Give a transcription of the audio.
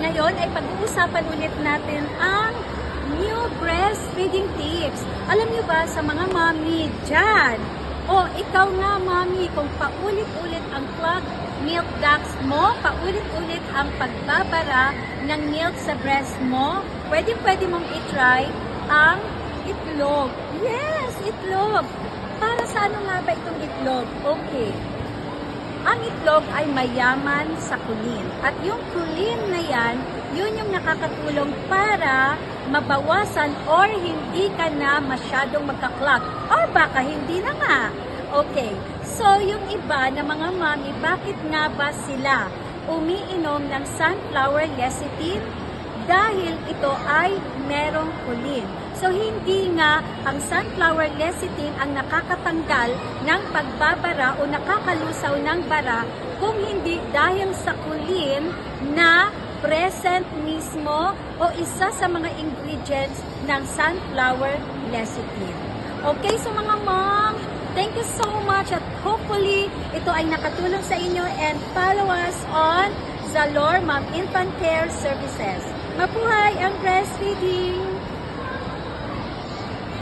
Ngayon ay pag-uusapan ulit natin ang new breastfeeding tips. Alam niyo ba sa mga mommy dyan, o ikaw nga mommy, kung paulit-ulit ang clogged milk ducts mo, paulit-ulit ang pagbabara ng milk sa breast mo, pwede-pwede mong itry ang itlog. Yes, itlog. Para sa ano nga ba itong itlog? Okay. Ang itlog ay mayaman sa kulin. At yung kulin na yan, yun yung nakakatulong para mabawasan or hindi ka na masyadong magka-clog. Or baka hindi na nga. Okay. So, yung iba na mga mami, bakit nga ba sila umiinom ng sunflower lecithin? Dahil ito ay merong kulin. So, hindi nga ang sunflower lecithin ang nakakatanggal ng pagbabara o nakakalusaw ng bara kung hindi dahil sa kulin na present mismo o isa sa mga ingredients ng sunflower lecithin. Okay, so mga mom, thank you so much at hopefully ito ay nakatulong sa inyo and follow us on Zalor Mom Infant Care Services. Mabuhay ang breastfeeding!